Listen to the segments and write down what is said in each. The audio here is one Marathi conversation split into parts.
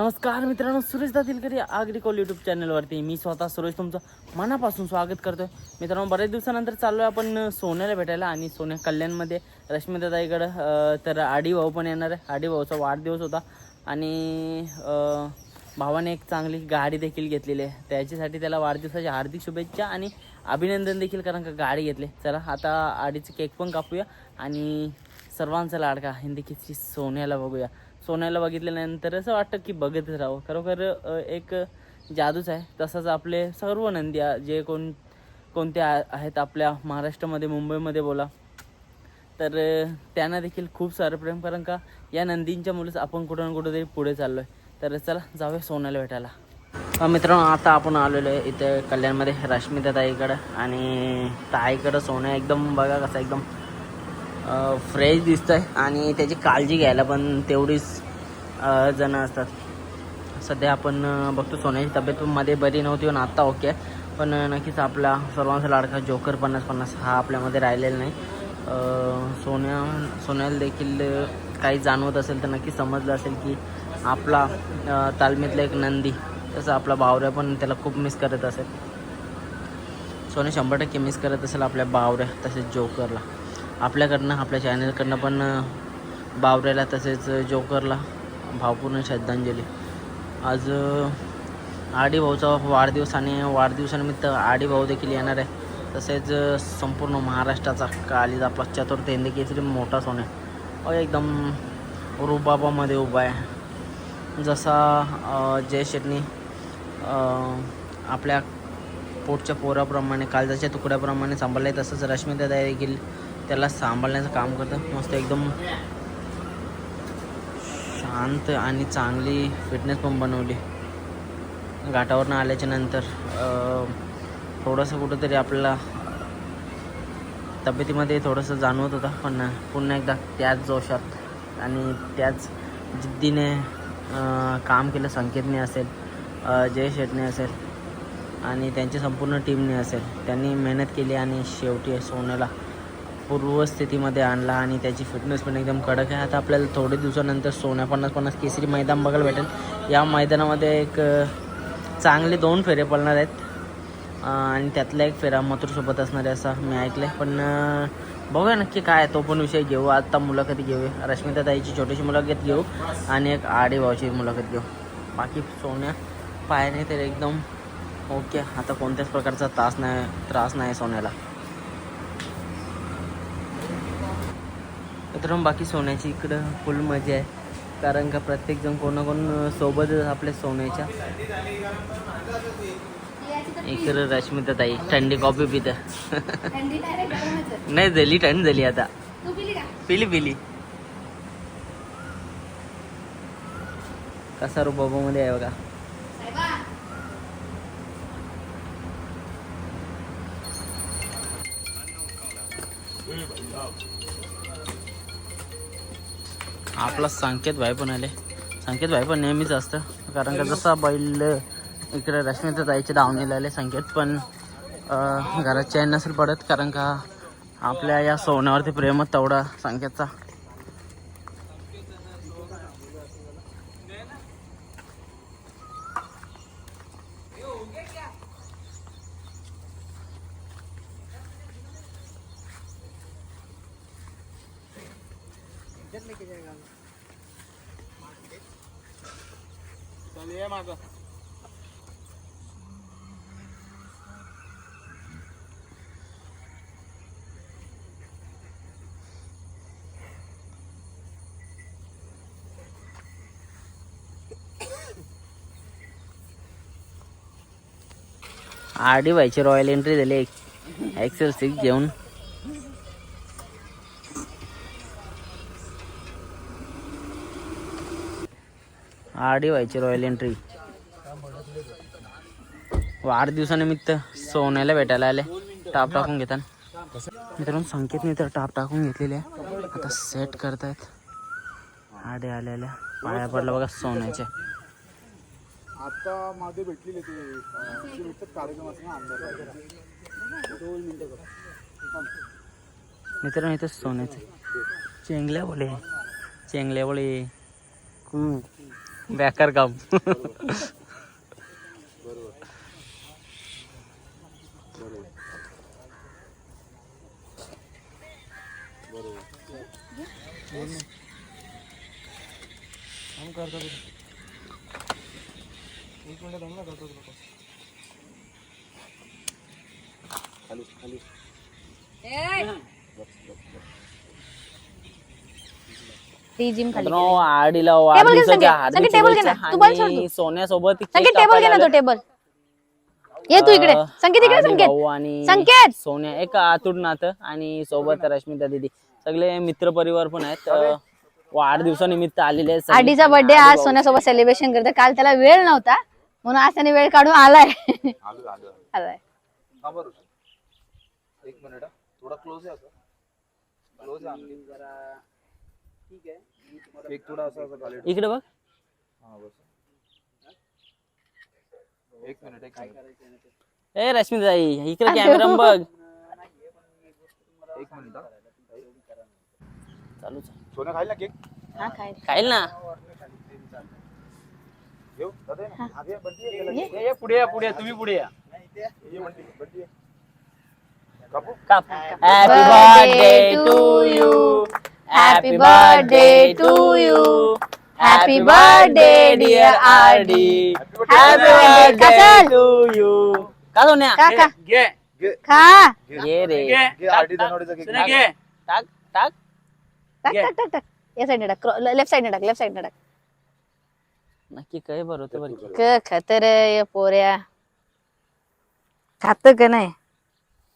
नमस्कार मित्रांनो सुरेश दातीलकर आग्रिकॉल आगरी यूट्यूब चॅनलवरती. मी स्वतः सुरेश तुमचं मनापासून स्वागत करतोय. मित्रांनो बऱ्याच दिवसानंतर चाललो आहे आपण सोन्याला भेटायला आणि सोन्या कल्याणमध्ये रश्मिताताईकडं तर आडी भाऊ पण येणार आहे. आडी भाऊचा वाढदिवस होता आणि भावाने एक चांगली गाडी देखील घेतलेली आहे. त्याच्यासाठी त्याला वाढदिवसाच्या हार्दिक शुभेच्छा आणि अभिनंदन देखील कारण का गाडी घेतली. चला आता आडीचं केक पण कापूया आणि सर्वांचा लाडका हिंदी किती सोन्याला बघूया. सोन्याला बघितल्यानंतर असं वाटतं की बघतच राहावं. खरोखर एक जादूच आहे. तसंच आपले सर्व नंदी जे कोण कोणते आ- आहेत आपल्या महाराष्ट्रामध्ये मुंबईमध्ये बोला. तर त्यांना देखील खूप सारं प्रेम कारण का या नंदींच्या मुलेच आपण कुठं ना कुठं तरी पुढे चाललो आहे तर चला जाऊया सोन्याला भेटायला. मित्रांनो आता आपण आलेलो आहे इथे कल्याणमध्ये रश्मिता ताईकडं आणि ताईकडं सोनं एकदम बघा कसं एकदम फ्रेश दिसतंय आणि त्याची काळजी घ्यायला पण तेवढीच जणं जण असतात. सध्या आपण बघतो सोन्याची तब्येत मध्ये बरी नव्हती पण आत्ता ओके पण नक्कीच आपला सर्वांचा लाडका जोकर पन्नास पन्नास हा आपल्यामध्ये राहिलेला नाही. सोन्या सोन्याला देखील काही जाणवत असेल तर नक्की समजलं असेल की आपला तालमीतला एक नंदी तसं आपला बावऱ्या पण त्याला खूप मिस करत असेल. सोने शंभर टक्के मिस करत असेल आपल्या बावऱ्या तसेच जोकरला. आपल्याकडनं आपल्या चॅनलकडनं पण बावऱ्याला तसेच जोकरला भावपूर्ण श्रद्धांजली. आज आडीभाऊचा आडी भाऊचा वाढदिवस आणि वाढदिवसानिमित्त आडी भाऊ देखील येणार आहे. तसेच संपूर्ण महाराष्ट्राचा कालीज आपला चतुर्थ केसरी मोठा सोने. अहो, एकदम रुबाबामध्ये उभा आहे. जसा जय शेटणी आपल्या पोटच्या पोराप्रमाणे कालजाच्या तुकड्याप्रमाणे सांभाळले तसंच रश्मिता देखील त्याला सांभाळण्याचं काम करतं मस्त एकदम शांत आणि चांगली फिटनेस पण बनवली. घाटावरनं आल्याच्यानंतर थोडंसं कुठंतरी आपल्याला तब्येतीमध्ये थोडंसं जाणवत होता पण पुन्हा एकदा त्याच जोशात आणि त्याच जिद्दीने काम केलं संकेतने असेल जय शेटने असेल आणि त्यांच्या संपूर्ण टीमने असेल. त्यांनी मेहनत केली आणि शेवटी सोन्याला पूर्वस्थितीमध्ये आणला आणि त्याची फिटनेस पण एकदम कडक आहे. आता आपल्याला थोडे दिवसानंतर सोन्या पन्नास पन्नास केसरी मैदान बघायला भेटेल. या मैदानामध्ये एक चांगले दोन फेरे पडणार आहेत. आणि त्यातला एक फेरा मथुरसोबत असणार आहे असा मी ऐकलं आहे पण बघूया नक्की काय तो पण विषय घेऊ. आत्ता मुलाखती घेऊया. रश्मिता ताईची छोटीशी मुलाखत घेऊ आणि एक आडी भावाची मुलाखत घेऊ. बाकी सोन्या पायाने तर एकदम ओके आता कोणत्याच प्रकारचा त्रास नाही त्रास नाही सोन्याला. मित्रांनो बाकी सोन्याची इकडं फुल मजा आहे. कारण का प्रत्येकजण कोण ना कोण सोबतच आपल्या सोन्याच्या. इकडं रश्मिता ताई थंडी कॉफी पित. नाही झाली थंड झाली आता. पिली पिली कसा रुबाबामध्ये आहे बघा. साहेबा आपला संकेत भाई पण आले. संकेत भाई पण नेहमीच असतं. कारण का जसा बैल इकडे रश्मीचं जायचे धावणीला आले संकेत पण घरात चैन नसेल पडत. कारण का आपल्या या सोन्यावरती प्रेमच तेवढा संकेतचा. आडी व्हायची रॉयल एंट्री झाली एक्सेल सिक्स घेऊन. आडी व्हायची रॉयल एंट्री. वाढदिवसानिमित्त सोन्याला भेटायला आले. टाप टाकून घेतात मित्रांनो संकेतने तर टाप टाकून घेतलेले आता सेट करतायत. आडे आलेल्या. पाया पडला बघा सोन्याचे आता मागे भेटलेले ते अं, ते भेटतात कार्यक्रमाचं ना आमदार दोन मिनिटं बघा. मित्रांनो इथं सोन्याचे. चेंगल्या बोले चेंगल्या बोले बेकार काम. बरोबर बरोबर खाली खाली ती जिम खाली मित्रांनो, आडीला टेबल घे संकेत. वाढदिवसाच्या टेबल घे ना. तू बॉल सोड आणि तू. सोन्यासोबत केक संकेत टेबल घे ना तो टेबल ये तू इकडे. संकेत इकडे संकेत भाऊ आणि संकेत! सोन्या एक आतुर नातं आणि सोबत रश्मिता दिदी. सगळे मित्र परिवार पण आहेत. अं, वाढदिवसानिमित्त आलेले आहेत सगळे. आडीचा बर्थडे आज सोन्यासोबत सेलिब्रेशन करते काल त्याला वेळ नव्हता. म्हणून आज त्याने वेळ काढून आलाय. आलो आलो. आलाय. एक मिनिट हा. थोडा क्लोज आहे क्लोज आहे. आणखी ठीक आहे. एक थोडा असं असं खाली ठेव. इकडे बघ. हा बस. एक मिनिट एक मिनिट ए रश्मिता ताई इकडे कॅमेरा बघ. एक मिनिट हा. सोनं खाईल ना केक? हा काय खाईल ना. घेऊ दादा ये ना. हा, घे, बंटी आहे, गेला. ये, ये, पुढे या पुढे या, तुम्ही पुढे या. ये बंटी बंटी आहे. कापू काप happy birthday to you happy birthday to you happy birthday dear R D happy birthday, birthday. To you का सोन्या? का का? घे. खा ये रे. घे. आरटी धनवडीचा केक टाक. टाक टाक. टाक टाक टाक या साईडने टाक. लेफ्ट साईडने टाक लेफ्ट साईडने टाक. नक्की काय बरं होतं बरं. क खतर या पोऱ्या खात का नाही?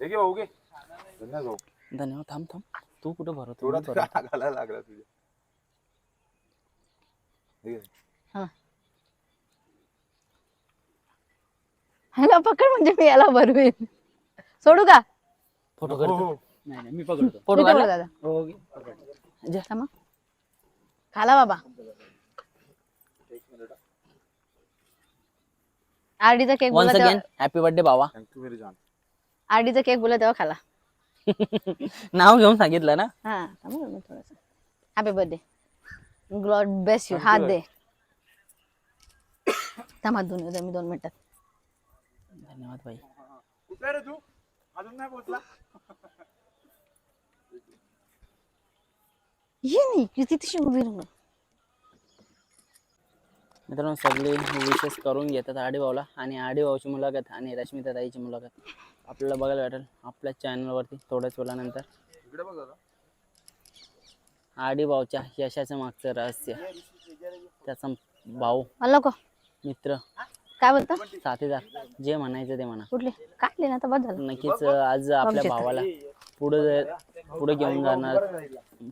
हे घे भाऊ घे धन्यवाद धन्यवाद थांब थांब. तू कुठं भरवतो? थोडा. तुला घालायला लागला तुझ्या. हे. हा. ह्याला पकड म्हणजे मी याला भरवेन. सोडू का? फोटो हो, करतो हो. मी फोटो इथे काढला? दादा. जा. थांबा. खाला बाबा. आरडीचा केक बोला वन्स तेव्हा again happy birthday thank you जान आरडीचा केक बोला तेव्हा खाला. नाव घेऊन सांगितलं ना? हा थांबा ना थोडस. हॅपी बर्थडे गॉड बेस्ट यू हात दे. थांबा दोन मी दोन मिनिटात. धन्यवाद भाई कुठला रे तू? अजून नाही पोहोचला ये नाही किती तशी उभी राहून मित्रांनो सगळे विशेष करून घेतात आडी भाऊला आणि आडी भाऊची मुलाखत आणि रश्मिता ताईची मुलाखत. आपल्याला बघायला भेटेल. आपल्या चॅनलवरती थोड्याच वेळानंतर. इकडे बघ दादा आडी भाऊच्या यशाचं मागचं रहस्य. त्याचा भाऊ मला नको. मित्र काय बोलता? साथीदार जे म्हणायचं ते म्हणा. कुठले? काढले ना तर बस झालं. नक्कीच आज आपल्या भावाला पुढे पुढे घेऊन जाणार.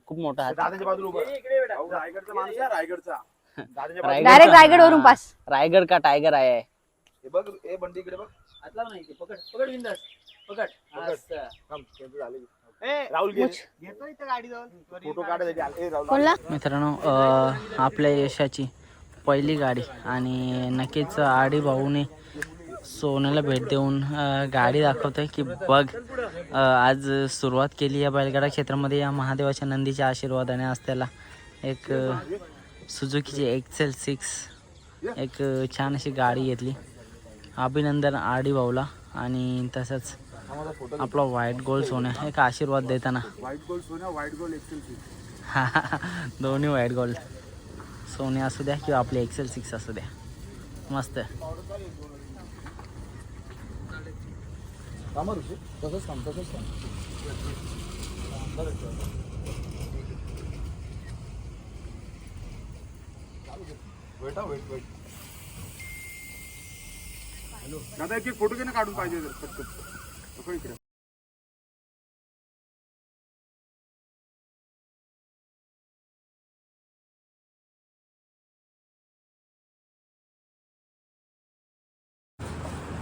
खूप मोठा हात. दादाच्या बाजूला उभा भाऊ, रायगडचा माणूस आहे रायगडचा. दादाच्या बाजूला रायगड डायरेक्ट रायगड वरून पास. रायगड का टायगर आहे? हे बघ ए बंटी इकडे बघ. पकड पकड बिंदास. पकड. थांब, त्यांचं झालं. की. राहुल घे फोटो काढायसाठी आले. ए, राहुल. कोणला? मित्रांनो अ, आपल्या यशाची पहिली गाडी आणि नक्कीच आडी भाऊने सोन्याला भेट देऊन अ, गाडी दाखवतोय की बघ अ, आज सुरुवात केली या बैलगाडा क्षेत्रामध्ये या महादेवाच्या नंदीच्या आशीर्वादाने आज त्याला एक अ, सुझुकीची एक्सेल सिक्स एक अ, छान अशी गाडी घेतली. अभिनंदन आडी भाऊला आणि तसंच आपला व्हाईट गोल्ड सोन्या. एक आशीर्वाद देताना. व्हाईट गोल्ड सोन्या व्हाईट गोल्ड एक्सेल सिक्स दोन्ही व्हाईट गोल्ड सोने असू द्या किंवा आपले एक्सेल सिक्स असू द्या. मस्त. तसंच तसंच वेट वेट वेट. दादा एक एक फोटो घे ना काढून पाहिजे पटकन पकड इकडे.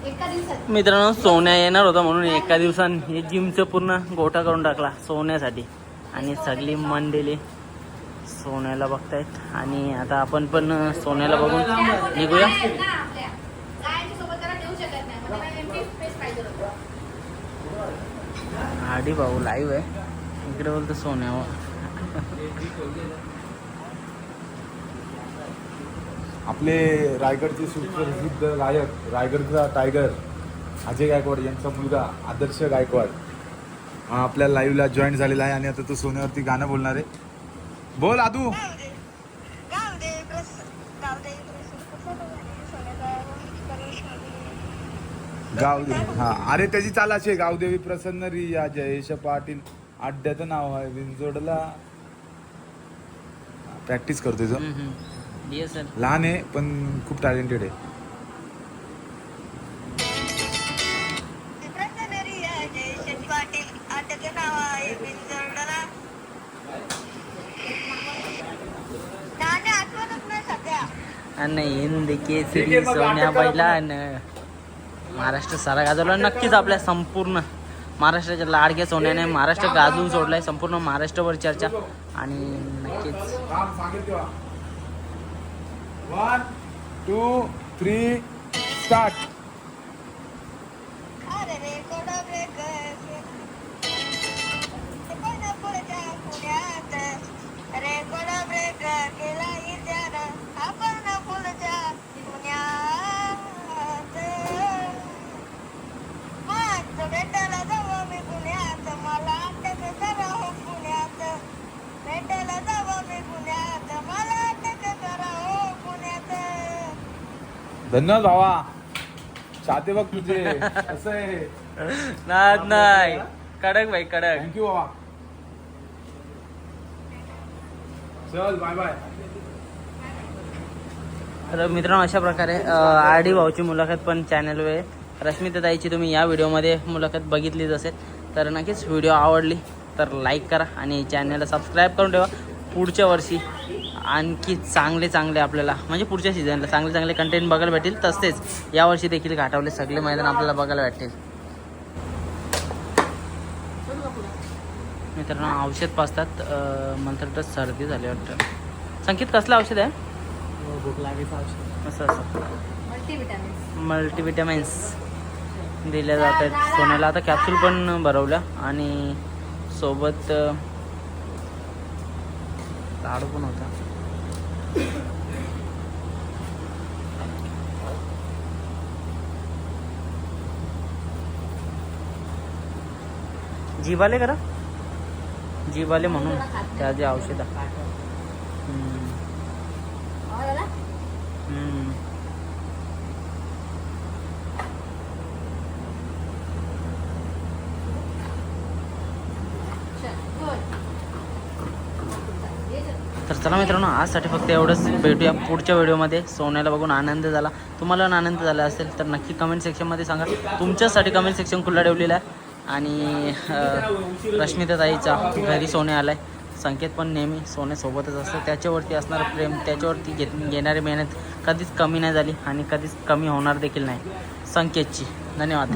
एका दिवसात. मित्रांनो सोन्या येणार होता म्हणून एका दिवसाने जिमचं पूर्ण गोठा करून टाकला सोन्यासाठी. आणि सगळी मंडळी सोन्याला बघतायत. आणि आता आपण पण सोन्याला बघून निघूया. आडी भाऊ लाईव्ह आहे. इकडे बोलतो सोन्यावर. आपले रायगडचे सुप्रसिद्ध गायक रायगडचा टायगर अजय गायकवाड यांचा मुलगा आदर्श गायकवाड हा आपल्या लाईव्हला जॉईन झालेला आहे आणि आता तो सोन्यावरती गाणं बोलणार आहे. बोल आदू. गावदेवी हा. अरे त्याची चाल अशी आहे, गावदेवी प्रसन्न रिया जयेश पाटील. अड्ड्याचं नाव आहे. विंजोडला प्रॅक्टिस करतोय जो. लहान आहे पण खूप टॅलेंटेड आहे. आणि हिंद केसरी सोन्या बैला महाराष्ट्र सारा गाजवला. नक्कीच आपल्या संपूर्ण महाराष्ट्राच्या लाडक्या सोन्याने महाराष्ट्र गाजून सोडलाय संपूर्ण महाराष्ट्रभर चर्चा. आणि नक्कीच. वन टू थ्री स्टार्ट धन्यवाद भावा. चाहते बघ तुझे. कसं आहे नाद नाही. कडक भाई कडक. थँक्यू बाबा चल बाय बाय तर मित्रांनो अशा प्रकारे आर डी भाऊची मुलाखत पण चॅनलवर आहे. रश्मिता ताईची तुम्ही या व्हिडिओमध्ये मुलाखत बघितलीच असेल. तर नक्कीच व्हिडिओ आवडली तर लाईक करा आणि चॅनलला सबस्क्राईब करून ठेवा. पुढच्या वर्षी आणखी चांगले चांगले आपल्याला म्हणजे पुढच्या सीझनला चांगले चांगले कंटेंट बघायला भेटेल तसेच यावर्षी देखील घाटावले सगळे मैदान आपल्याला बघायला भेटेल मित्रांनो औषध पाचतात म्हणतात तर सर्दी झाली वाटतं. संकेत कसलं औषध आहे? असं असं. मल्टीविटॅमिन्स दिल्या जात आहेत सोन्याला आता कॅप्सूल पण भरवल्या आणि सोबत लाडू पण होता. जीवाले करा. जीवाले म्हणून त्या जे औषध. तर चला मित्रांनो आजसाठी फक्त एवढंच. भेटूया पुढच्या व्हिडिओमध्ये. सोन्याला बघून आनंद झाला. तुम्हाला पण आनंद झाला असेल तर नक्की कमेंट सेक्शनमध्ये सांगा. तुमच्यासाठी कमेंट सेक्शन खुल्ला ठेवलेलं आहे. आणि रश्मिता ताईचा घरी सोने आहे संकेत पण नेहमी सोन्यासोबतच असतं. त्याच्यावरती असणारं प्रेम त्याच्यावरती घेत घेणारी मेहनत कधीच कमी नाही झाली आणि कधीच कमी होणार देखील नाही. संकेतची. धन्यवाद.